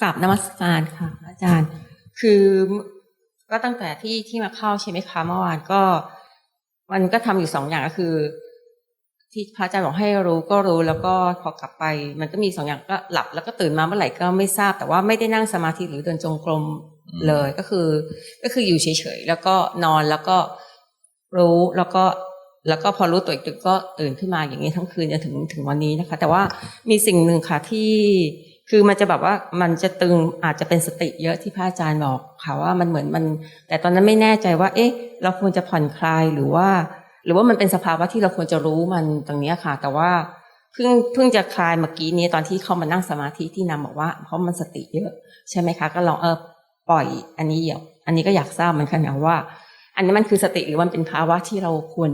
กราบนมัสการค่ะ อาจารย์ คือก็ตั้งแต่ที่ที่มาเข้าใช่ไหมคะเมื่อวานก็ มันก็ทำอยู่สองอย่างก็คือ ที่พระอาจารย์บอกให้รู้ก็รู้แล้วก็พอกลับไป มันก็มีสองอย่างก็หลับ แล้วก็ตื่นมาเมื่อไหร่ก็ไม่ทราบ แต่ว่าไม่ได้นั่งสมาธิหรือเดินจงกรมเลยก็คือ ก็คืออยู่เฉยๆแล้วก็นอนแล้วก็รู้แล้วก็แล้วก็พอรู้ตัวอีกตึกก็ตื่นขึ้นมาอย่างนี้ทั้งคืนจนถึงถึงวันนี้นะคะ แต่ว่ามีสิ่งหนึ่งค่ะที่ คือมันจะแบบว่ามันจะตึงอาจจะเป็นสติเยอะที่พระอาจารย์บอกค่ะว่ามันเหมือนมัน แต่ตอนนั้นไม่แน่ใจว่า เอ๊ะ เราควรจะผ่อนคลายหรือว่า หรือว่ามันเป็นสภาวะที่เราควรจะรู้มันตรงนี้ค่ะ แต่ว่าเพิ่งเพิ่งจะคลายเมื่อกี้นี้ตอนที่เข้ามานั่งสมาธิที่นำบอกว่า เพราะมันสติเยอะ ใช่ไหมคะ ก็ลองเออปล่อยอันนี้เดี๋ยว อันนี้ก็อยากทราบเหมือนกันนะว่า อันนี้มันคือสติหรือมันเป็นภาวะที่เราควร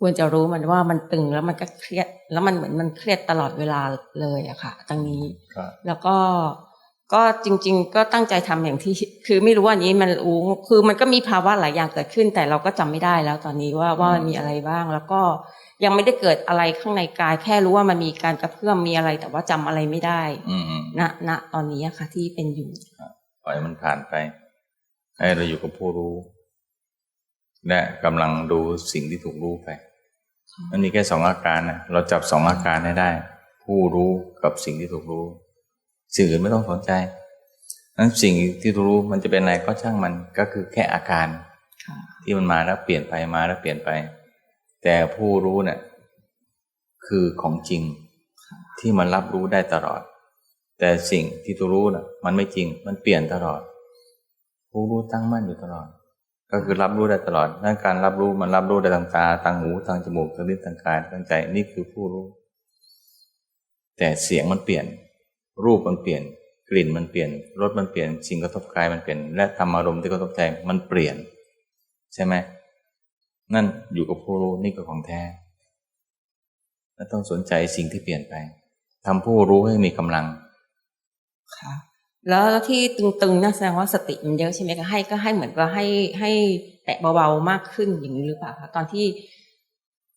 ควรจะรู้มันว่ามันตึงแล้วมันก็เครียด แล้วมันเหมือนมันเครียดตลอดเวลาเลยอะค่ะตรงนี้ครับแล้วก็ก็จริง ๆ ก็ตั้งใจทำอย่างที่ คือไม่รู้ว่าอันนี้มันรู้คือมันก็มีภาวะหลายอย่างเกิดขึ้น แต่เราก็จำไม่ได้แล้วตอนนี้ว่าว่ามันมีอะไรบ้าง แล้วก็ยังไม่ได้เกิดอะไรข้างในกาย แค่รู้ว่ามันมีการกระเพื่อมมีอะไร แต่ว่าจำอะไรไม่ได้อืมอืมณณตอนนี้อะค่ะ ที่เป็นอยู่ปล่อยมันผ่านไป ให้เราอยู่กับผู้รู้ และกำลังดูสิ่งที่ถูกรู้ไป มันมีแค่สองอาการนะเราจับสองอาการให้ได้ ผู้รู้กับสิ่งที่ถูกรู้ สิ่งอื่นไม่ต้องสนใจนั้นสิ่งที่ถูกรู้มันจะเป็นอะไรก็ช่างมันก็คือแค่อาการค่ะที่มันมาแล้วเปลี่ยนไปมาแล้วเปลี่ยนไป แต่ผู้รู้เนี่ยคือของจริงที่มันรับรู้ได้ตลอด แต่สิ่งที่ตัวรู้น่ะ มันไม่จริงมันเปลี่ยนตลอด ผู้รู้ตั้งมั่นอยู่ตลอด ก็คือรับรู้ได้ตลอดนั่นการรับรู้มันรับรู้ได้ทางตาทางหูทางจมูกทางลิ้นทางกายทางใจนี่คือผู้รู้ แต่เสียงมันเปลี่ยน รูปมันเปลี่ยน กลิ่นมันเปลี่ยนรสมันเปลี่ยนสิ่งกระทบกายมันเปลี่ยน และธรรมอารมณ์ที่กระทบใจมันเปลี่ยน ใช่ไหมนั่นอยู่กับผู้รู้นี่ก็ของแท้และต้องสนใจสิ่งที่เปลี่ยนไปทำผู้รู้ให้มีกำลังค่ะ แล้วที่ตึงๆนั่นแสดงว่าสติมันเยอะใช่ไหมคะให้ก็ให้เหมือนกับให้ให้แตะเบาๆมากขึ้นอย่างนี้หรือเปล่าคะตอนที่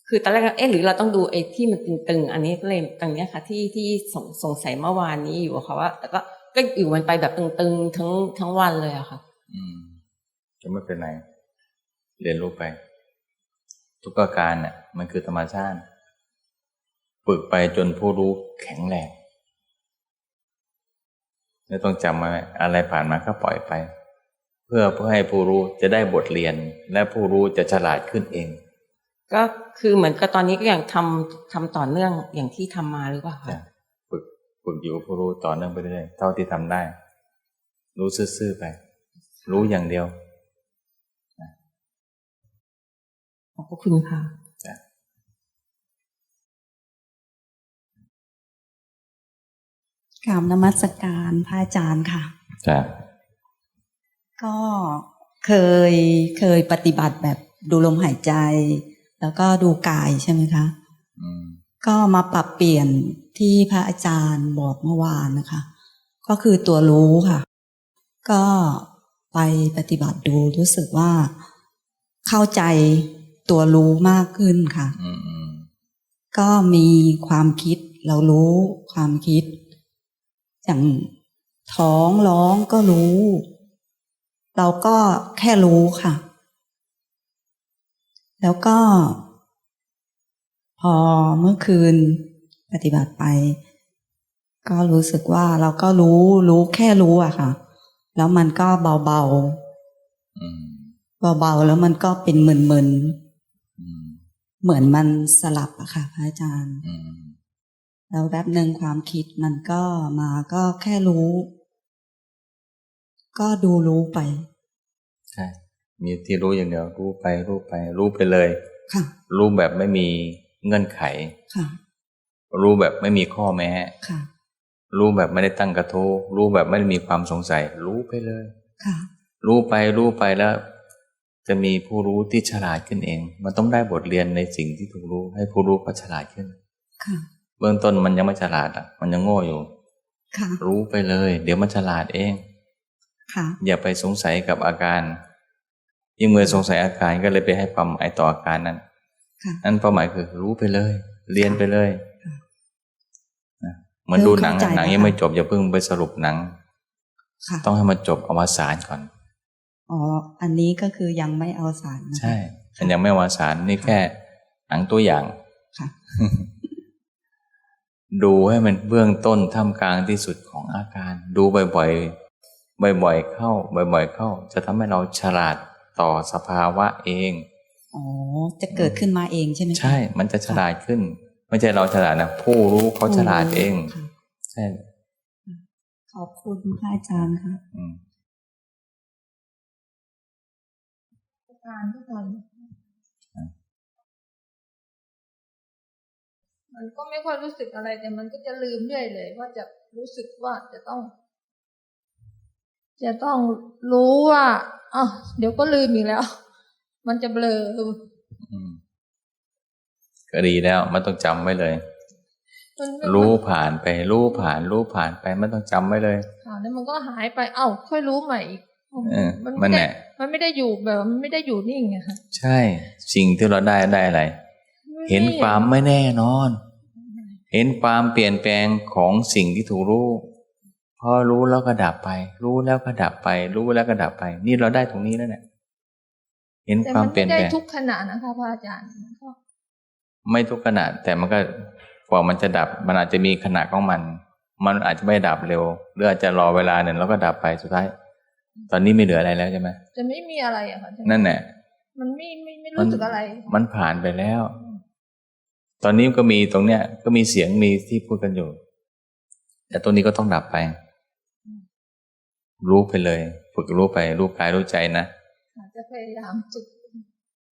คือตอนแรกเอ๊ะหรือเราต้องดูไอ้ที่มันตึงๆอันนี้ก็เลยตรงเนี้ยค่ะ ที่ที่สงสงสัยเมื่อวานนี้อยู่ค่ะว่า แต่ก็ก็อยู่มันไปแบบตึงๆทั้งทั้งวันเลยอะค่ะ อืมจะไม่เป็นไรเรียนรู้ไป ทุกอาการเนี่ยมันคือธรรมชาติฝึกไปจนผู้รู้แข็งแรง ไม่ต้องจำไว้อะไรผ่านมาก็ปล่อยไป เพื่อเพื่อให้ผู้รู้จะได้บทเรียน และผู้รู้จะฉลาดขึ้นเอง ก็คือเหมือนกับตอนนี้ก็ยังทำทำต่อเนื่องอย่างที่ทำมาหรือเปล่าคะจ้ะฝึกฝึกอยู่กับผู้รู้ต่อเนื่องไปเรื่อยๆเท่าที่ทำได้ รู้ซื่อๆไป รู้อย่างเดียวขอบพระคุณค่ะ กราบนมัสการพระอาจารย์ค่ะจ้ะก็เคยเคยปฏิบัติแบบดูลมหายใจ แล้วก็ดูกายใช่ไหมคะอืมก็มาปรับเปลี่ยนที่พระอาจารย์บอกเมื่อวานนะคะ ก็คือตัวรู้ค่ะ ก็ไปปฏิบัติดูรู้สึกว่า เข้าใจตัวรู้มากขึ้นค่ะอืมอืมก็มีความคิดเรารู้ความคิด อย่างท้องร้องก็รู้ เราก็แค่รู้ค่ะ แล้วก็ พอเมื่อคืนปฏิบัติไป ก็รู้สึกว่าเราก็รู้รู้แค่รู้อะค่ะ แล้วมันก็เบาอืมๆเบาๆแล้วมันก็เป็นมึนอืมๆเหมือนมันสลับอะค่ะพระอาจารย์อืม แล้วแป๊บหนึ่งความคิดมันก็มาก็แค่รู้ ก็ดูรู้ไปใช่มีที่รู้อย่างเดียวรู้ไปรู้ไป รู้ไปเลยค่ะรู้แบบไม่มีเงื่อนไขค่ะรู้แบบไม่มีข้อแม้ค่ะรู้แบบไม่ได้ตั้งกระทู้รู้แบบไม่ได้มีความสงสัย รู้ไปเลยค่ะรู้ไปรู้ไปแล้ว จะมีผู้รู้ที่ฉลาดขึ้นเอง มันต้องได้บทเรียนในสิ่งที่ถูกรู้ ให้ผู้รู้ก็ฉลาดขึ้น ค่ะ เบื้องต้นมันยังไม่ฉลาดอะ มันยังโง่อยู่ค่ะรู้ไปเลย เดี๋ยวมันฉลาดเองค่ะอย่าไปสงสัยกับอาการยิ่งเมื่อสงสัยอาการก็เลยไปให้ความหมายต่ออาการนั้นค่ะนั่นเป้าหมายคือ รู้ไปเลย เรียนไปเลยค่ะนะเหมือนดูหนังเริ่มเข้าใจอะหนังแล้วยังไม่ค่ะจบอย่าเพิ่งไปสรุปหนังค่ะต้องให้มันจบอวสานก่อน อ๋อ อันนี้ก็คือยังไม่เอาสารนะคะใช่มันยังไม่อวสานนี่แค่หนังตัวอย่างค่ะ ดูให้มันเบื้องต้นท่ามกลางที่สุดของอาการ ดูบ่อยๆ บ่อยๆเข้า บ่อย ๆ เข้า จะทำให้เราฉลาดต่อสภาวะเองอ๋อจะเกิดขึ้นมาเองใช่ไหมคะใช่ มันจะฉลาดขึ้น ไม่ใช่เราฉลาดนะผู้รู้เขาฉลาดเองค่ะใช่ขอบคุณพระอาจารย์ค่ะอืมการที่ทำ มันก็ไม่ค่อยรู้สึกอะไร แต่มันก็จะลืมเรื่อยเลยว่าจะรู้สึกว่าจะต้อง จะต้องรู้ว่าอ๋อเดี๋ยวก็ลืมอีกแล้ว มันจะเบลออืมก็ดีแล้วไมันต้องจำไว้เลยมันไม่รู้ผ่านไป รู้ผ่าน รู้ผ่านไปไม่ต้องจำไว้เลยอ่าแล้วมันก็หายไป เอ้า ค่อยรู้ใหม่อีกเออมันมันไม่แหได้ละมันไม่ได้อยู่แบบ มันไม่ได้อยู่นิ่งอะค่ะใช่ สิ่งที่เราได้ได้อะไร เห็นความไม่แน่นอน เห็นความเปลี่ยนแปลงของสิ่งที่ถูกรู้พอรู้แล้วก็ดับไป รู้แล้วก็ดับไป รู้แล้วก็ดับไป นี่เราได้ตรงนี้แล้วเนี่ยเห็นแต่ความัมนเปลี่ไม่ยนได้แปลงทุกขณะนะคะพระอาจารย์มันก็ไม่ทุกขณะ แต่มันก็กว่ามันจะดับ มันอาจจะมีขณะของมัน มันอาจจะไม่ดับเร็วหรืออาจจะรอเวลาหนึ่งแล้วก็ดับไปสุดท้ายตอนนี้ไม่เหลืออะไรแล้วใช่ไหมจะไม่มีอะไรอะค่ะอาจารย์นั่นแหละมันไม่ไม่ไม่รู้สึกอะไร มันผ่านไปแล้ว ตอนนี้ก็มีตรงเนี้ย ก็มีเสียงมีที่พูดกันอยู่ แต่ตรงนี้ก็ต้องดับไป รู้ไปเลย ฝึกรู้ไป รู้กายรู้ใจนะอาจจะพยายามฝึก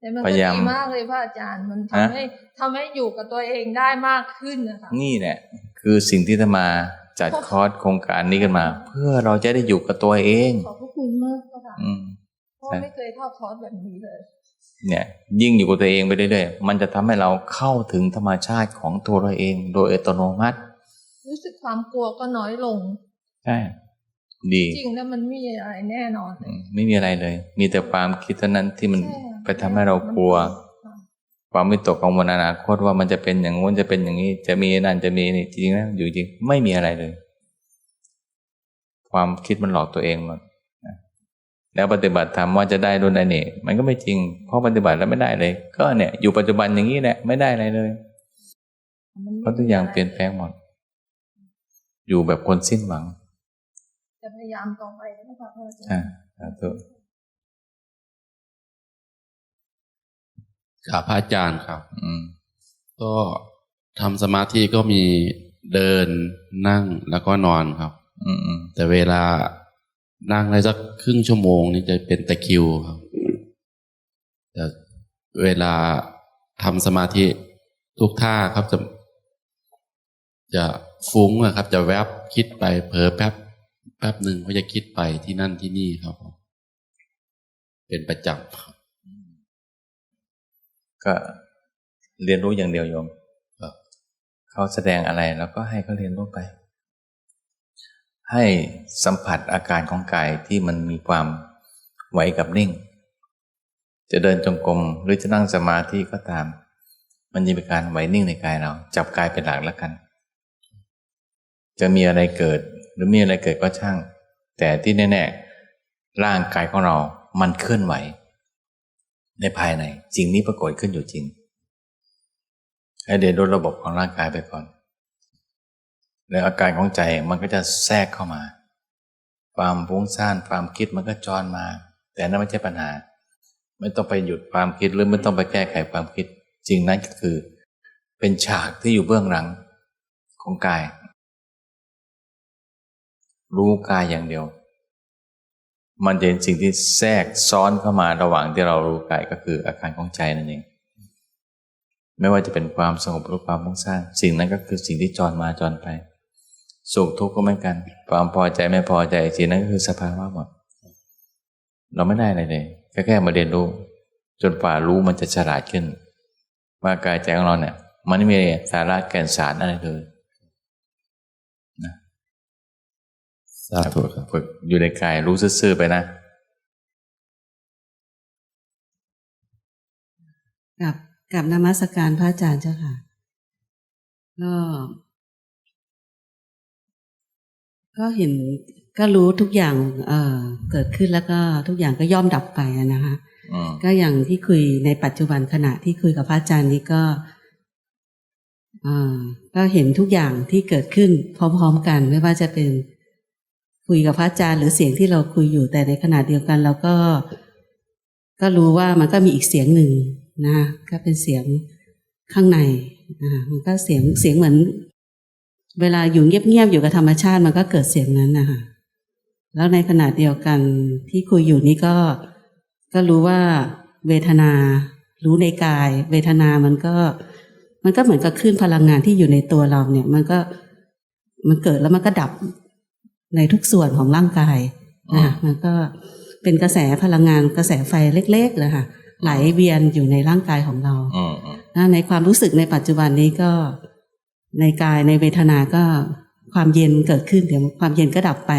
แต่มันพก็ยายามดีมากเลยพระอาจารย์มันฮะทำให้ทำให้อยู่กับตัวเองได้มากขึ้นนะคะนี่แหละคือสิ่งที่จะมาจัดคอร์สโครงการนี้กันมา เพื่อเราจะได้อยู่กับตัวเองขอบพระคุณมากค่ะอืมเพราะไม่เคยเข้าคอร์สแบบนี้เลย เนี่ยยิ่งอยู่กับตัวเองไปเรื่อยๆมันจะทำให้เราเข้าถึงธรรมชาติของตัวเราเองโดยอัตโนมัติ รู้สึกความกลัวก็น้อยลงใช่ดีจริงแล้วมันไม่มีอะไรแน่นอนเลอืยมไม่มีอะไรเลย มีแต่ความคิดเท่านั้นที่มันใช่ค่ะไปทำให้เรากลัวค่ะความวิตกกังวลอนาคตว่ามันจะเป็นอย่างงู้นจะเป็นอย่างนี้ จะมีนั่นจะมีนี่จริงๆแล้วอยู่จริงไม่มีอะไรเลย ความคิดมันหลอกตัวเองหมดนะ แล้วปฏิบัติธรรมว่าจะได้รุ่นใดนี่มันก็ไม่จริง เพราะปฏิบัติแล้วไม่ได้เลย ก็เนี่ย อยู่ปัจจุบันอย่างนี้แหละไม่ได้อะไรเลยมันเพราะทุกอย่างเปลี่ยนแปลงหมด อยู่แบบคนสิ้นหวัง จะพยายามต่อไปนะคะพระอาจารอ่าย์สาธุกับพระอาจารย์ครับ อืม ก็ทำสมาธิก็มีเดินนั่งแล้วก็นอนครับ อืมอืมแต่เวลา นั่งได้สักครึ่งชั่วโมงนี่จะเป็นตะคริวครับแต่เวลาทำสมาธิทุกท่าครับจะ จะฟุ้งอะครับ จะแวบคิดไปเผลอแป๊บแป๊บหนึ่งก็จะคิดไปที่นั่นที่นี่ครับผมเป็นประจำครับก็เรียนรู้อย่างเดียวโยมครับเขาแสดงอะไร แล้วก็ให้เขาเรียนรู้ไป ให้สัมผัสอาการของกายที่มันมีความไหวกับนิ่ง จะเดินจงกรมหรือจะนั่งสมาธิก็ตาม มันจะมีการไหวนิ่งในกายเรา จับกายเป็นหลักแล้วกัน จะมีอะไรเกิดหรือมีอะไรเกิดก็ช่าง แต่ที่แน่ๆร่างกายของเรา มันเคลื่อนไหว ในภายในสิ่งนี้ปรากฏขึ้นอยู่จริง ให้เรียนรู้ระบบของร่างกายไปก่อน แล้วอาการของใจมันก็จะแทรกเข้ามา ความฟุ้งซ่านความคิดมันก็จรมา แต่นั่นไม่ใช่ปัญหา ไม่ต้องไปหยุดความคิดหรือไม่ต้องไปแก้ไขความคิดจริงนั้นก็คือ เป็นฉากที่อยู่เบื้องหลังของกาย รู้กายอย่างเดียว มันจะเห็นสิ่งที่แทรกซ้อนเข้ามาระหว่างที่เรารู้กายก็คืออาการของใจนั่นเองไม่ว่าจะเป็นความสงบหรือความฟุ้งซ่านสิ่งนั้นก็คือสิ่งที่จรมาจรไป สุขทุกข์ก็เหมือนกัน ความพอใจไม่พอใจสิ่งนั้นก็คือสภาวะหมด เราไม่ได้อะไรเลยแค่แค่มาเรียนรู้ จนฝ่ารู้มันจะฉลาดขึ้นว่ากายใจของเราเนี่ย มันไม่มีสาระแก่นสารอะไรเลยสาธุครับฝึกอยู่ในกายรู้ซื่อๆไปนะกับกับนมัสการพระอาจารย์เจ้าค่ะก็ ก็เห็นก็รู้ทุกอย่างเอ่อเกิดขึ้นแล้วก็ทุกอย่างก็ย่อมดับไปอะนะคะอืมก็อย่างที่คุยในปัจจุบันขณะที่คุยกับพระอาจารย์นี้ก็อ่าก็เห็นทุกอย่างที่เกิดขึ้นพร้อม ๆ กัน ไม่ว่าจะเป็นคุยกับพระอาจารย์หรือเสียงที่เราคุยอยู่แต่ในขณะเดียวกันเราก็ ก็รู้ว่ามันก็มีอีกเสียงหนึ่งนะคะก็เป็นเสียงข้างในนะคะมันก็เสียงเสียงเหมือน เวลาอยู่เงียบๆอยู่กับธรรมชาติมันก็เกิดเสียงนั้นนะคะแล้วในขณะเดียวกันที่คุยอยู่นี้ก็ก็รู้ว่าเวทนา รู้ในกาย เวทนามันก็ มันก็เหมือนกับคลื่นพลังงานที่อยู่ในตัวเราเนี่ย มันก็มันเกิดแล้วมันก็ดับในทุกส่วนของร่างกายนะคะมันก็เป็นกระแสพลังงานกระแสไฟเล็กๆเลยค่ะไหลเวียนอยู่ในร่างกายของเราอืมอืมนะในความรู้สึกในปัจจุบันนี้ก็ ในกายในเวทนาก็ความเย็นเกิดขึ้นเดี๋ยวความเย็นก็ดับไป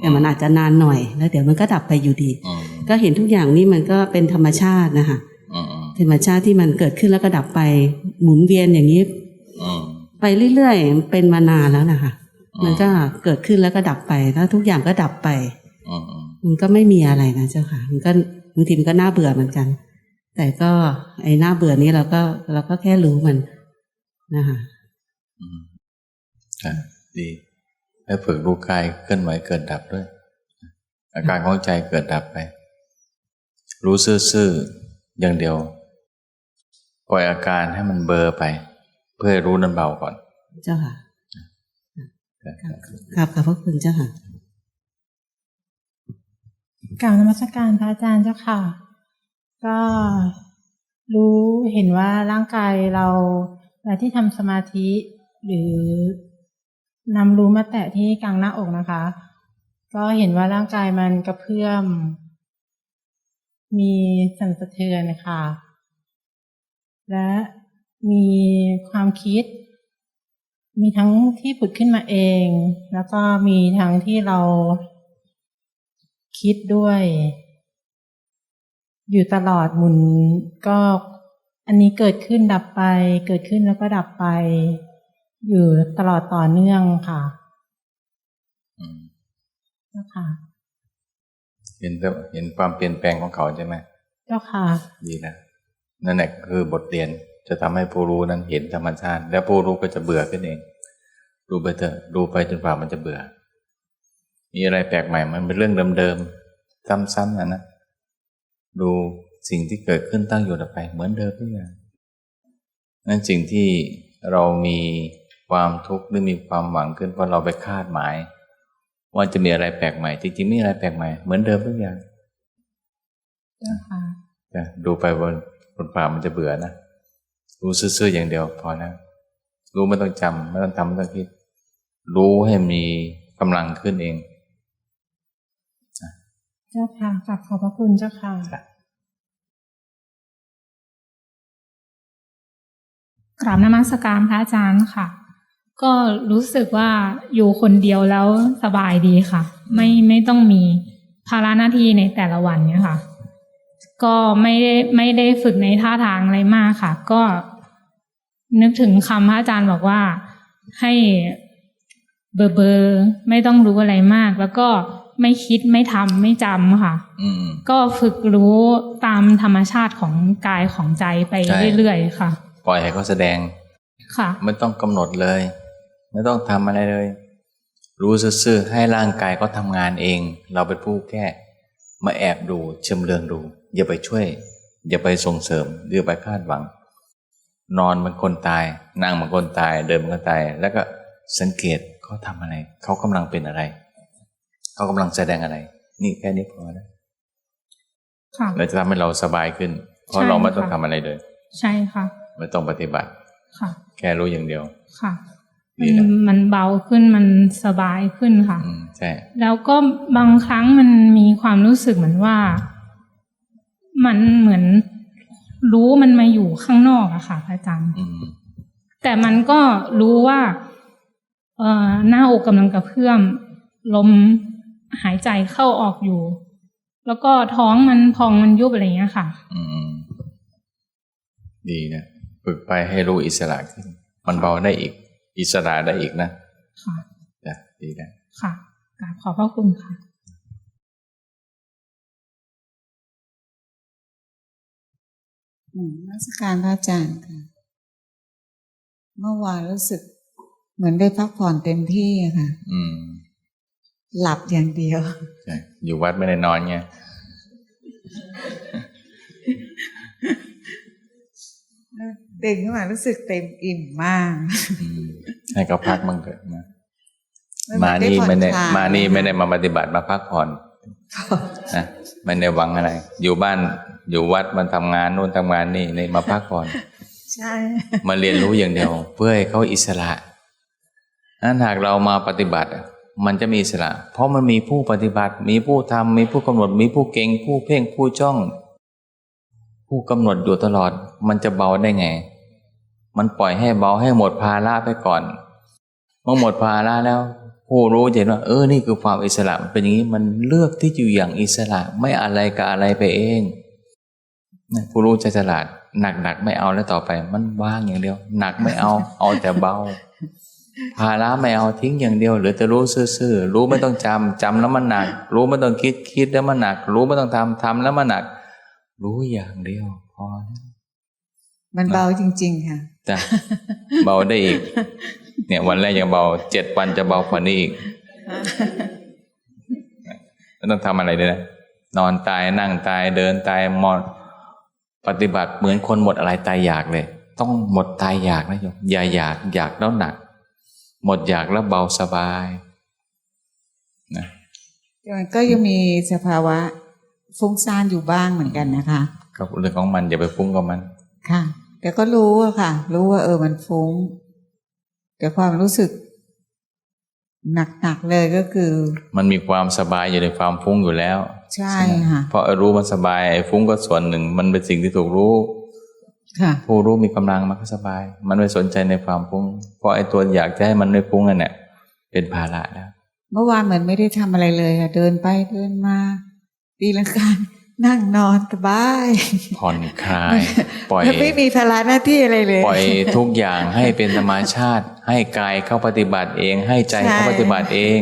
แต่มันอาจจะนานหน่อยแล้ว เดี๋ยวมันก็ดับไปอยู่ดีอืมก็เห็นทุกอย่างนี่มันก็เป็นธรรมชาตินะคะอืมอืมธรรมชาติที่มันเกิดขึ้นแล้วก็ดับไปหมุนเวียนอย่างนี้อืมไปเรื่อยๆเป็นมานานแล้วนะคะอืมมันก็เกิดขึ้นแล้วก็ดับไปแล้วทุกอย่างก็ดับไปอืมอืมมันก็ไม่มีอะไรนะเจ้าค่ะ มันก็บางทีมันก็น่าเบื่อเหมือนกัน แต่ก็ไอ้น่าเบื่อนี้เราก็เราก็แค่รู้มันนะคะอืมอะ ดีแล้วฝึกรู้กายเคลื่อนไหวเกิดดับด้วย อาการของใจเกิดดับไป รู้ซื่อๆอย่างเดียว ปล่อยอาการให้มันเบลอไป เพื่อให้รู้นั้นเบาก่อน เจ้าค่ะครับขอบพระคุณเจ้าค่ะกล่าวนมัสการพระอาจารย์เจ้าค่ะ ก็รู้เห็นว่าร่างกายเราเวลาที่ทำสมาธิ หรือนำรู้มาแตะที่กลางหน้าอกนะคะ ก็เห็นว่าร่างกายมันกระเพื่อม มีสั่นสะเทือนนะคะและมีความคิด มีทั้งที่ผุดขึ้นมาเอง แล้วก็มีทั้งที่เราคิดด้วย อยู่ตลอดหมุนก็อันนี้เกิดขึ้นดับไป เกิดขึ้นแล้วก็ดับไป อยู่ตลอดต่อเนื่องค่ะอืมเจ้าค่ะเห็นแต่เห็นความเปลี่ยนแปลงของเขาใช่ไหมเจ้าค่ะ ดีแล้วนั่นแหละคือบทเรียนจะทำให้ผู้รู้นั้นเห็นธรรมชาติ แล้วผู้รู้ก็จะเบื่อขึ้นเอง ดูไปเถอะดูไปจนกว่ามันจะเบื่อ มีอะไรแปลกใหม่มันเป็นเรื่องเดิมๆซ้ำๆนะนะดูสิ่งที่เกิดขึ้นตั้งอยู่ดับไปเหมือนเดิมทุกอย่างนั่นสิ่งที่เรามี ความทุกข์หรือมีความหวังขึ้นเพราะเราไปคาดหมาย ว่าจะมีอะไรแปลกใหม่ จริงๆไม่มีอะไรแปลกใหม่ เหมือนเดิมทุกอย่างเจ้าค่ะจะดูไปบนบนป่ามันจะเบื่อนะรู้ซื่อๆอย่างเดียวพอแล้วรู้ไม่ต้องจำไม่ต้องทำไม่ต้องคิด รู้ให้มีกำลังขึ้นเองเจ้าค่ะกลับขอบพระคุณเจ้าค่ะกราบนมัสการพระอาจารย์ค่ะ ก็รู้สึกว่าอยู่คนเดียวแล้วสบายดีค่ะ ไม่ไม่ต้องมีภาระหน้าที่ในแต่ละวันเนี่ยค่ะ ก็ไม่ได้ไม่ได้ฝึกในท่าทางอะไรมากค่ะ ก็นึกถึงคำพระอาจารย์บอกว่าให้เบอร์เบอร์ไม่ต้องรู้อะไรมาก แล้วก็ไม่คิดไม่ทำไม่จำค่ะอืมก็ฝึกรู้ตามธรรมชาติของกายของใจไปใช่เรื่อยๆค่ะ ปล่อยให้เขาแสดงค่ะ ไม่ต้องกำหนดเลย ไม่ต้องทำอะไรเลย รู้ซื่อๆให้ร่างกายเขาทำงานเอง เราเป็นผู้แค่มาแอบดูเชิมเลืองดู อย่าไปช่วย อย่าไปส่งเสริมหรือไปคาดหวัง นอนเหมันคนตาย นั่งเหมันคนตาย เดินเหมันคนตาย แล้วก็สังเกตเขาทำอะไร เขากำลังเป็นอะไร เขากำลังแสดงอะไร นี่แค่นี้พอแล้วค่ะแล้วจะทำให้เราสบายขึ้น เพราะใช่เราไม่ต้องค่ะทำอะไรเลย ใช่ค่ะ ไม่ต้องปฏิบัติ ค่ะ แค่รู้อย่างเดียว ค่ะดี มันนะมันเบาขึ้นมันสบายขึ้นค่ะอืมใช่แล้วก็บางครั้งมันมีความรู้สึกเหมือนว่า มันเหมือนรู้มันมาอยู่ข้างนอกอะค่ะพระอาจารย์อืมแต่มันก็รู้ว่า เอ่อหน้าอกกำลังกระเพื่อมลมหายใจเข้าออกอยู่ แล้วก็ท้องมันพองมันยุบอะไรอย่างเงี้ยค่ะ อืมดีนะฝึกไปให้รู้อิสระขึ้น มันเบาได้อีก อิสระได้อีกนะ ค่ะจ้ะดีนะค่ะกกราบขอบพระคุณค่ะอืมนมัสการพระอาจารย์ค่ะ เมื่อวานรู้สึกเหมือนได้พักผ่อนเต็มที่อะค่ะ อืม หลับอย่างเดียวใช่อยู่วัดไม่ได้นอนไง ตื่นขึ้นมารู้สึกเต็มอิ่มมากอืมให้เขาพักบ้างเถอะนะไม่มานี่ผ่อไม่ได้คลยมานี่ไม่ได้มาปฏิบัติมาพักผ่อนนะไม่ได้หวังอะไร อยู่บ้านอยู่วัดมันทำงานนู่นทำงานนี่นี่มาพักผ่อนใช่มาเรียนรู้อย่างเดียว เพื่อให้เขาอิสระนั้นหากเรามาปฏิบัติอะมันจะมีอิสระ เพราะมันมีผู้ปฏิบัติ มีผู้ทำมีผู้กำหนด มีผู้เก่ง ผู้เพ่งผู้จ้อง ผู้กำหนดอยู่ตลอด มันจะเบาได้ไง มันปล่อยให้เบาให้หมดภาระไปก่อน เมื่อหมดภาระแล้ว ผู้รู้จะเห็นว่า เออนี่คือความอิสระมันเป็นอย่างนี้มันเลือกที่อยู่อย่างอิสระไม่อะไรกับอะไรไปเองนะผู้รู้จะฉลาดหนักหนักๆไม่เอาแล้วต่อไป มันว่างอย่างเดียว หนักไม่เอา เอาแต่เบาภาระไม่เอาทิ้งอย่างเดียวหลือแต่รู้ซื่อๆรู้ไม่ต้องจำจำแล้วมันหนัก รู้ไม่ต้องคิดคิดแล้วมันหนัก รู้ไม่ต้องทำทำแล้วมันหนัก รู้อย่างเดียวพอมันเบาจริง ๆ ค่ะ จ้ะเบาได้อีก เนี่ย วันแรกยังเบาเจ็ดวันจะเบากว่านี้อีกไม่ต้องทำอะไรเลยนะนอนตายนั่งตายเดินตายมอนปฏิบัติเหมือนคนหมดอะไรตายอยากเลย ต้องหมดตายอยากนะโยมอย่าอยากอยากแล้วหนัก หมดอยากแล้วเบาสบายนะแต่มันก็ยังมีสภาวะฟุ้งซ่านอยู่บ้างเหมือนกันนะคะ กับเรื่องของมันอย่าไปฟุ้งกับมัน ค่ะ แต่ก็รู้อะค่ะ รู้ว่า เออมันฟุ้ง แต่ความรู้สึก หนักๆเลยก็คือ มันมีความสบายอยู่ในความฟุ้งอยู่แล้ว ใช่ไหมค่ะเพราะไอ้รู้มันสบายไอ้ฟุ้งก็ส่วนหนึ่ง มันเป็นสิ่งที่ถูกรู้ค่ะผู้รู้มีกำลังมันก็สบาย มันไม่สนใจในความฟุ้ง เพราะไอ้ตัวอยากจะให้มันไม่ฟุ้งนั่นแหละเป็นภาระแล้ว เมื่อวานเหมือนไม่ได้ทำอะไรเลยค่ะเดินไปเดินมาตีลังกา นั่งนอนสบายผ่อนคลาย ปล่อยแล้วไม่มีภาระหน้าที่อะไรเลย ปล่อยทุกอย่างให้เป็นธรรมชาติ ให้กายเข้าปฏิบัติเอง ให้ใจเข้าใช่ปฏิบัติเอง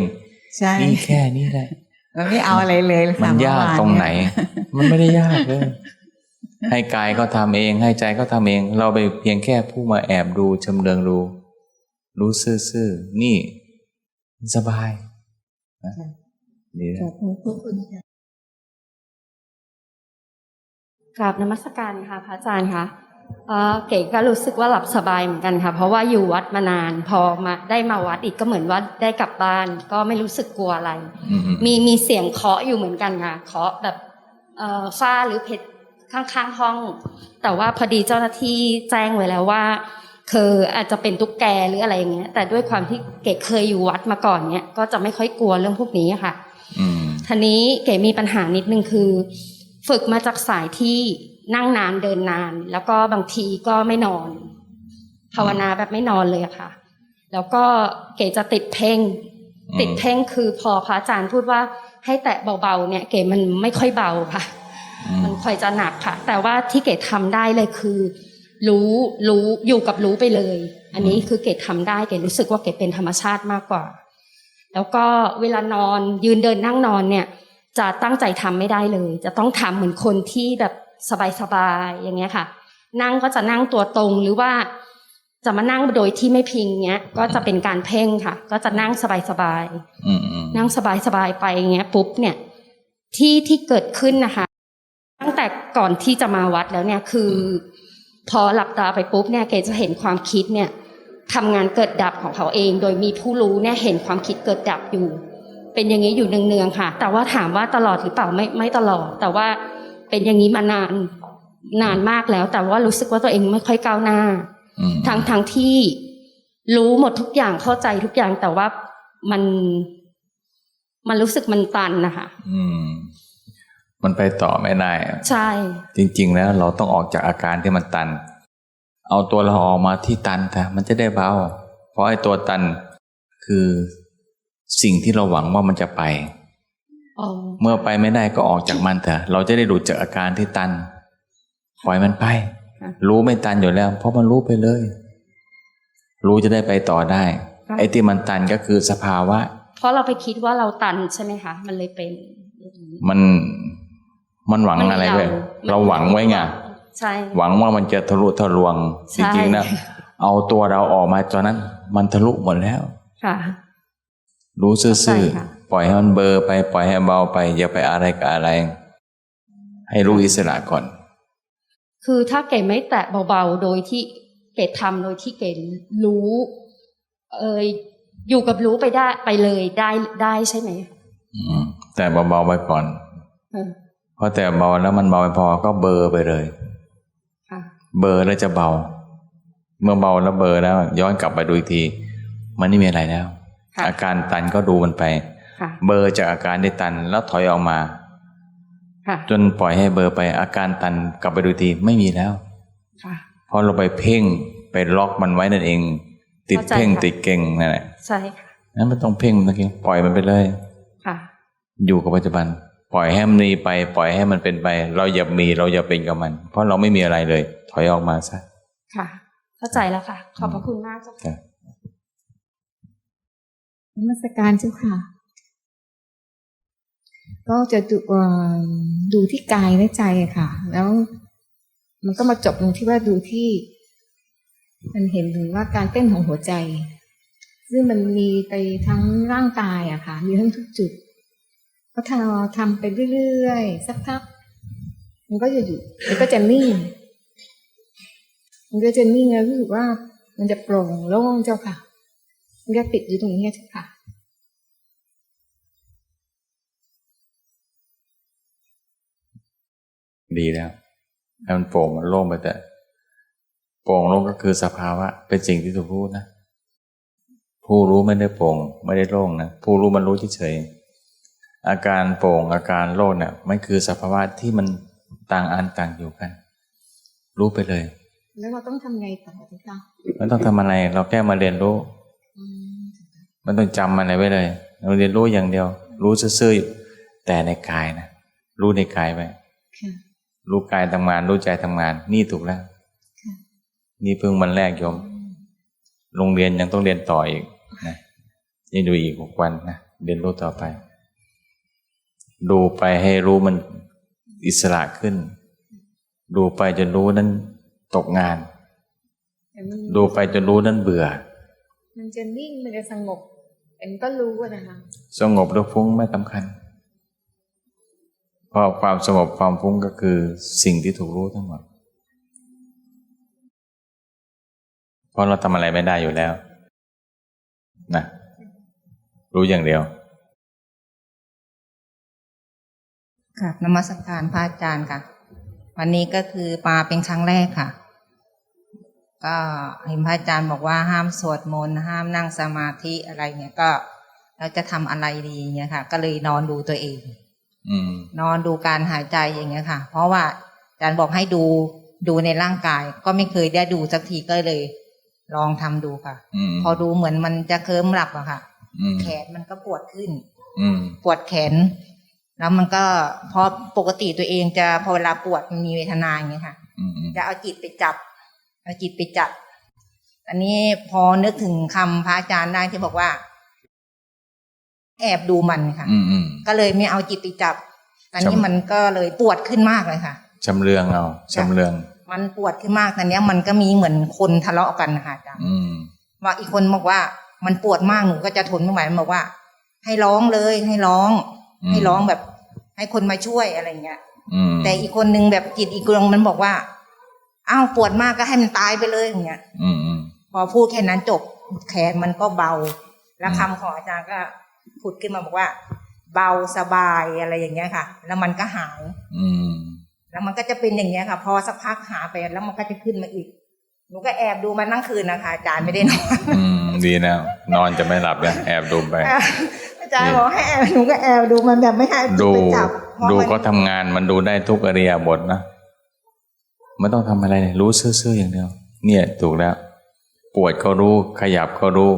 ใช่นี่แค่นี้แหละมันไม่เอาอะไรเลยค่ะมันยากเอวตรงไหน มันไม่ได้ยากเลยให้กายเขาทำเอง ให้ใจเขาทำเอง เราไปเพียงแค่ผู้มาแอบดูชำเลืองดูรู้ซื่อๆนี่ สบายนะดีนะ กราบนมัสการค่ะพระอาจารย์คะเอ่อเก๋ก็รู้สึกว่าหลับสบายเหมือนกันค่ะ เพราะว่าอยู่วัดมานาน พอมาได้มาวัดอีกก็เหมือนว่าได้กลับบ้าน ก็ไม่รู้สึกกลัวอะไรอืมๆมีมีเสียงเคาะอยู่เหมือนกันค่ะเคาะแบบเอ่อฝ้าหรือเพชรข้างๆห้อง แต่ว่าพอดีเจ้าหน้าที่แจ้งไว้แล้วว่าคืออาจจะเป็นตุ๊กแกหรืออะไรอย่างเงี้ย แต่ด้วยความที่เก๋เคยอยู่วัดมาก่อนเนี้ยก็จะไม่ค่อยกลัวเรื่องพวกนี้ค่ะอืมทีนี้เก๋มีปัญหานิดนึงคือ ฝึกมาจากสายที่นั่งนานเดินนาน แล้วก็บางทีก็ไม่นอน ภาวนาแบบไม่นอนเลยอะค่ะ แล้วก็เก๋จะติดเพ่งอืมติดเพ่งคือพอพระอาจารย์พูดว่าให้แตะเบาๆเนี่ย เก๋มันไม่ค่อยเบาค่ะอืมมันค่อยจะหนักค่ะ แต่ว่าที่เก๋ทำได้เลยคือ รู้รู้อยู่กับรู้ไปเลย อันนี้คือเก๋ทำได้เก๋รู้สึกว่าเก๋เป็นธรรมชาติมากกว่า แล้วก็เวลานอนยืนเดินนั่งนอนเนี่ย จะตั้งใจทำไม่ได้เลย จะต้องทำเหมือนคนที่แบบสบายๆอย่างเงี้ยค่ะ นั่งก็จะนั่งตัวตรงหรือว่าจะมานั่งโดยที่ไม่พิงเงี้ย ก็จะเป็นการเพ่งค่ะ ก็จะนั่งสบายๆอืมอืมนั่งสบายๆไปอย่างเงี้ยปุ๊บเนี่ย ที่ที่เกิดขึ้นนะคะ ตั้งแต่ก่อนที่จะมาวัดแล้วเนี่ยคือ พอหลับตาไปปุ๊บเนี่ยเกจะเห็นความคิดเนี่ยทำงานเกิดดับของเขาเอง โดยมีผู้รู้เนี่ยเห็นความคิดเกิดดับอยู่ เป็นอย่างนี้อยู่เนืองๆค่ะ แต่ว่าถามว่าตลอดหรือเปล่าไม่ไม่ตลอด แต่ว่าเป็นอย่างนี้มานานนานมากแล้ว แต่ว่ารู้สึกว่าตัวเองไม่ค่อยก้าวหน้าอืมทางทางที่รู้หมดทุกอย่างเข้าใจทุกอย่าง แต่ว่ามันมันรู้สึกมันตันนะคะอืม มันไปต่อไม่ได้อะใช่ จริง ๆ แล้วเราต้องออกจากอาการที่มันตัน เอาตัวเราออกมาที่ตันแต่มันจะได้เบาเพราะไอ้ตัวตันคือ สิ่งที่เราหวังว่ามันจะไปอ๋อเมื่อไปไม่ได้ก็ออกจากมันเถอะ เราจะได้หลุดจากอาการที่ตัน ปล่อยมันไป รู้ไม่ตันอยู่แล้ว เพราะมันรู้ไปเลย รู้จะได้ไปต่อได้ ไอ้ที่มันตันก็คือสภาวะ เพราะเราไปคิดว่าเราตันใช่ไหมคะ มันเลยเป็นอย่างนี้มัน มันหวังมันอะไรไว้เราเราหวังไว้ไงใช่หวังว่ามันจะทะลุทะลวงใช่จริงๆนะ เอาตัวเราออกมาตอนนั้น มันทะลุหมดแล้ว ค่ะ รู้ซื่ใช่อค่ะๆปล่อยให้มันเบลอร์ไปปล่อยให้เบาไป อย่าไปอะไรกับอะไร ให้รู้อิสระก่อน คือถ้าเก๋ไม่แตะเบาๆโดยที่เก๋ทำโดยที่เก๋รู้ เอออยู่กับรู้ไปได้ไปเลยได้ได้ใช่ไหมอืมแต่เบาๆไว้ก่อนเออเพราะแต่เบาแล้วมันเบาไม่พอก็เบลอร์ไปเลยค่ะเบลอร์แล้วจะเบา เมื่อเบาแล้วเบลอร์แล้วย้อนกลับไปดูอีกที มันไม่มีอะไรแล้วค่ะ อาการตันก็ดูมันไปค่ะเบลอร์จากอาการที่ตันแล้วถอยออกมาค่ะจนปล่อยให้เบลอร์ไปอาการตันกลับไปดูอีกทีไม่มีแล้วค่ะเพราะเราไปเพ่งไปล็อกมันไว้นั่นเอง ติดเข้าใจเพ่งค่ะติดเก่งนั่นแหละใช่ค่ะนั้นไม่ต้องเพ่งมันตะกี้ปล่อยมันไปเลยค่ะ อยู่กับปัจจุบัน ปล่อยให้มันมีไป ปล่อยให้มันเป็นไป เราอย่ามีเราอย่าเป็นกับมัน เพราะเราไม่มีอะไรเลย ถอยออกมาซะค่ะ เข้าใจแล้วค่ะ ขอบพระคุณมากเจ้าค่ะ นมัสการเจ้าค่ะ ก็จะดูดูที่กายและใจอะค่ะ แล้ว มันก็มาจบตรงที่ว่าดูที่ มันเห็นถึงว่าการเต้นของหัวใจ ซึ่งมันมีไปทั้งร่างกายอะค่ะ มีทั้งทุกจุด ก็ทำทำไปเรื่อยๆสักพักมันก็จะหยุดมันก็จะนิ่ง มันก็จะนิ่งแล้วรู้สึกว่ามันจะโปร่งโล่งเจ้าค่ะ มันก็ติดอยู่ตรงนี้เจ้าค่ะดีแล้วให้มันโปร่งมันโล่งไปแต่โปร่งโล่งก็คือสภาวะ เป็นสิ่งที่ถูกรู้นะ ผู้รู้ไม่ได้โปร่งไม่ได้โล่งนะ ผู้รู้มันรู้เฉยๆอาการโปร่งอาการโล่งเนี่ยมันคือสภาวะที่มันต่างอันต่างอยู่กัน รู้ไปเลย แล้วเราต้องทำไงต่อเจ้าค่ะไม่ต้องทำอะไร เราแค่มาเรียนรู้อืม มันต้องจำอะไรไว้เลยเราเรียนรู้อย่างเดียว รู้ซื่อๆแต่ในกายนะรู้ในกายไปค่ะรู้กายทำงาน รู้ใจทำงาน นี่ถูกแล้วค่ะนี่เพิ่งวันแรกโยมโรงเรียนยังต้องเรียนต่ออีกนะนี่ดูอีกหกวันนะเรียนรู้ต่อไป ดูไปให้รู้มันอิสระขึ้น ดูไปจนรู้นั้นตกงานแต่มันดูไปจนรู้นั้นเบื่อ มันจะนิ่งมันจะสงบ แต่มันก็รู้อะนะคะสงบหรือฟุ้งไม่สำคัญ เพราะความสงบความฟุ้งก็คือสิ่งที่ถูกรู้ทั้งหมดเพราะเราทำอะไรไม่ได้อยู่แล้วนะรู้อย่างเดียวค่ะนมัสการพระอาจารย์ค่ะ วันนี้ก็คือมาเป็นครั้งแรกค่ะ ก็เห็นพระอาจารย์บอกว่าห้ามสวดมนต์ห้ามนั่งสมาธิอะไรเงี้ยก็เราจะทำอะไรดีเงี้ยค่ะ ก็เลยนอนดูตัวเองอืมนอนดูการหายใจอย่างเงี้ยค่ะ เพราะว่าอาจารย์บอกให้ดูดูในร่างกาย ก็ไม่เคยได้ดูสักทีก็เลย ลองทำดูค่ะอืมพอดูเหมือนมันจะเคลิ้มหลับอะค่ะอืมแขนมันก็ปวดขึ้น อืมปวดแขน แล้วมันก็พอปกติตัวเองจะพอเวลาปวดมันมีเวทนาอย่างเงี้ยค่ะอืมอืมจะเอาจิตไปจับ เอาจิตไปจับ อันนี้พอนึกถึงคำพระอาจารย์ได้ที่บอกว่า แอบดูมันค่ะอืมอืมก็เลยไม่เอาจิตไปจับ อันนี้จำมันก็เลยปวดขึ้นมากเลยค่ะชำเลืองเอาชำเลือง มันปวดขึ้นมากตอนเนี้ยมันก็มีเหมือนคนทะเลาะกันนะคะอาจารย์อืมว่าอีกคนบอกว่า มันปวดมากหนูก็จะทนไม่ไหวมันบอกว่า ให้ร้องเลยให้ร้องอืมให้ร้องแบบ ให้คนมาช่วยอะไรเงี้ยอืมแต่อีกคนนึงแบบจิตอีกดวงมันบอกว่า อ้าวปวดมากก็ให้มันตายไปเลยอย่างเงี้ยอืมอืมพอพูดแค่นั้นจบแขนมันก็เบา แล้วอืมคำของอาจารย์ก็ผุดขึ้นมาบอกว่า เบาสบายอะไรอย่างเงี้ยค่ะ แล้วมันก็หายอืมแล้วมันก็จะเป็นอย่างเงี้ยค่ะ พอสักพักหาไปแล้วมันก็จะขึ้นมาอีกหนูก็แอบดูมันนั่งคืนนะคะอาจารย์ไม่ได้นอนอืมดีแล้วนอนจะไม่หลับแล้วแอบดูไปอาจารย์บอกให้แอบหนูก็แอบดูมันแบบไม่ให้จิตดูไปจับเพราะดูมันเขาทำงานมันดูได้ทุกอริยบทนะ ไม่ต้องทำอะไรเลยรู้ซื่อๆอย่างเดียว เนี่ยถูกแล้ว ปวดก็รู้ ขยับก็รู้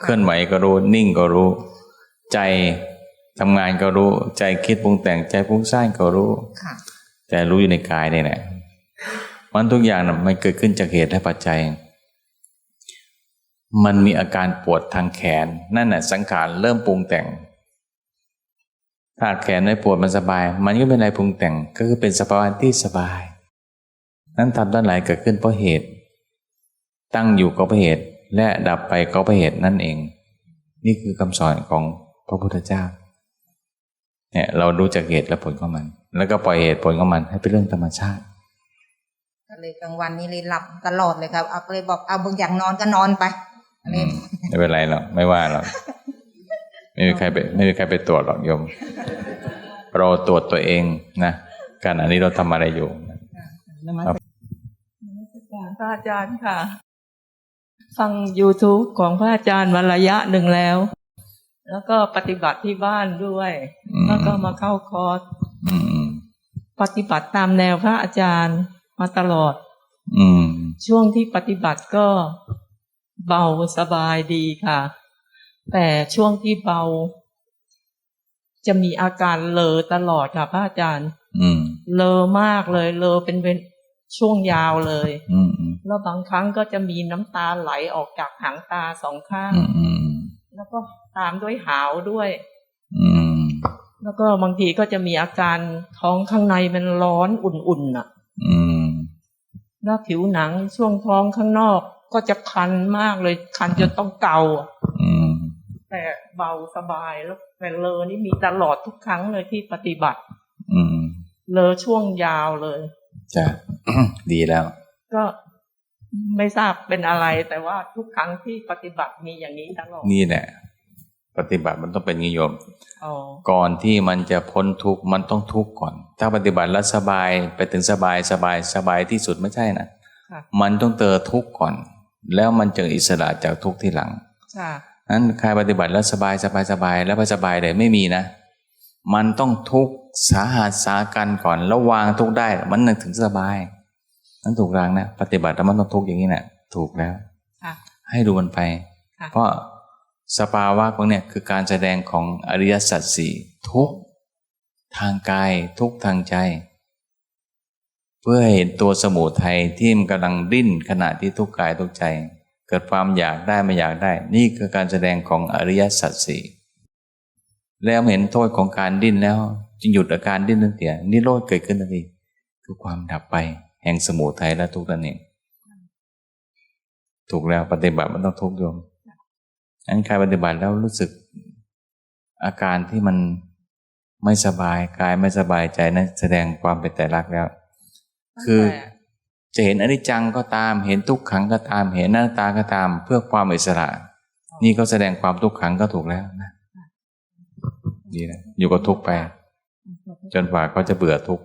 เคลื่อนไหวก็รู้ นิ่งก็รู้ ใจทำงานก็รู้ ใจคิดปรุงแต่งใจฟุ้งซ่านก็รู้ค่ะแต่รู้อยู่ในกายนี่แหละมันทุกอย่างนะมันเกิดขึ้นจากเหตุและปัจจัย มันมีอาการปวดทางแขน นั่นแหะสังขารเริ่มปรุงแต่ง ถ้าแขนไม่ปวดมันสบาย มันก็เป็นอะไรปรุงแต่งก็คือเป็นสภาวะที่สบาย นั้นทำด้านหลายเกิดขึ้นเพราะเหตุ ตั้งอยู่ก็เพราะเหตุ และดับไปก็เพราะเหตุนั่นเอง นี่คือคำสอนของพระพุทธเจ้าเนี่ยเรารู้จากเหตุและผลของมัน แล้วก็ปล่อยเหตุผลของมันให้เป็นเรื่องธรรมชาติก็เลยกลางวันนี้เลยหลับตลอดเลยครับเอาก็เลยบอกเอาบางอย่างนอนก็นอนไปอะไรอืมไม่เป็นไรหรอกไม่ว่าหรอกไม่มีใครไปไม่มีใครไปตรวจหรอกโยมเราตรวจตัวเองนะการอันนี้เราทำอะไรอยู่นมัสครับการ พระอาจารย์ค่ะ ฟัง YouTube ของพระอาจารย์มาระยะหนึ่งแล้ว แล้วก็ปฏิบัติที่บ้านด้วยอืมแล้วก็มาเข้าคอร์สอืมอืมปฏิบัติตามแนวพระอาจารย์มาตลอดอืมช่วงที่ปฏิบัติก็เบาสบายดีค่ะ แต่ช่วงที่เบา จะมีอาการเลอตลอดค่ะพระอาจารย์อืมเลอมากเลย เลอเป็นเป็น ช่วงยาวเลยอืมอืมแล้วบางครั้งก็จะมีน้ำตาไหลออกจากหางตาสองข้างอืมอืมแล้วก็ตามด้วยหาวด้วยอืมแล้วก็บางทีก็จะมีอาการท้องข้างในมันร้อนอุ่นๆน่ะอืมแล้วผิวหนังช่วงท้องข้างนอกก็จะคันมากเลย คันจนต้องเกาอะอืมแต่เบาสบายแล้วแต่เลอนี่มีตลอดทุกครั้งเลยที่ปฏิบัติอืมเลอช่วงยาวเลยจ้ะ ดีแล้ว ก็ไม่ทราบเป็นอะไร แต่ว่าทุกครั้งที่ปฏิบัติมีอย่างนี้ตลอดนี่แหละปฏิบัติมันต้องเป็นนิยมอ๋อก่อนที่มันจะพ้นทุกข์มันต้องทุกข์ก่อน ถ้าปฏิบัติแล้วสบายไปถึงสบายสบายสบายที่สุดไม่ใช่นะค่ะมันต้องเจอทุกข์ก่อน แล้วมันจึงอิสระจากทุกข์ที่หลังค่ะนั้นใครปฏิบัติแล้วสบายสบายสบายแล้วไปสบายเลยไม่มีนะ มันต้องทุกข์ สาหัสสากันก่อนแล้ววางทุกข์ได้ มันถึงสบาย นั้นถูกทางนะปฏิบัติแล้วมันต้องทุกข์อย่างนี้นะถูกแล้วค่ะให้ดูมันไปค่ะเพราะสภาวะพวกเนี้ยคือการแสดงของอริยสัจสี่ทุกข์ทางกายทุกข์ทางใจ เพื่อให้เห็นตัวสมุทัยที่มันกำลังดิ้นขณะที่ทุกข์กายทุกข์ใจ เกิดความอยากได้ไม่อยากได้ นี่คือการแสดงของอริยสัจสี่แล้วเห็นโทษของการดิ้นแล้ว จึงหยุดอาการดิ้นทันทีนิโรธเกิดขึ้นทันทีคือความดับไปแห่งสมุทัยและทุกข์นั่นเองถูกแล้วปฏิบัติมันต้องทุกข์โยมอันใครปฏิบัติแล้วรู้สึก อาการที่มันไม่สบายกายไม่สบายใจนั้นแสดงความเป็นแต่รักแล้ว คือจะเห็นอนิจจังก็ตาม เห็นทุกขังก็ตาม เห็นหน้าตาก็ตาม เพื่อความอิสระ นี่ก็แสดงความทุกขังก็ถูกแล้วนะดีนะอยู่กับทุกข์ไป จนกว่าเขาจะเบื่อทุกข์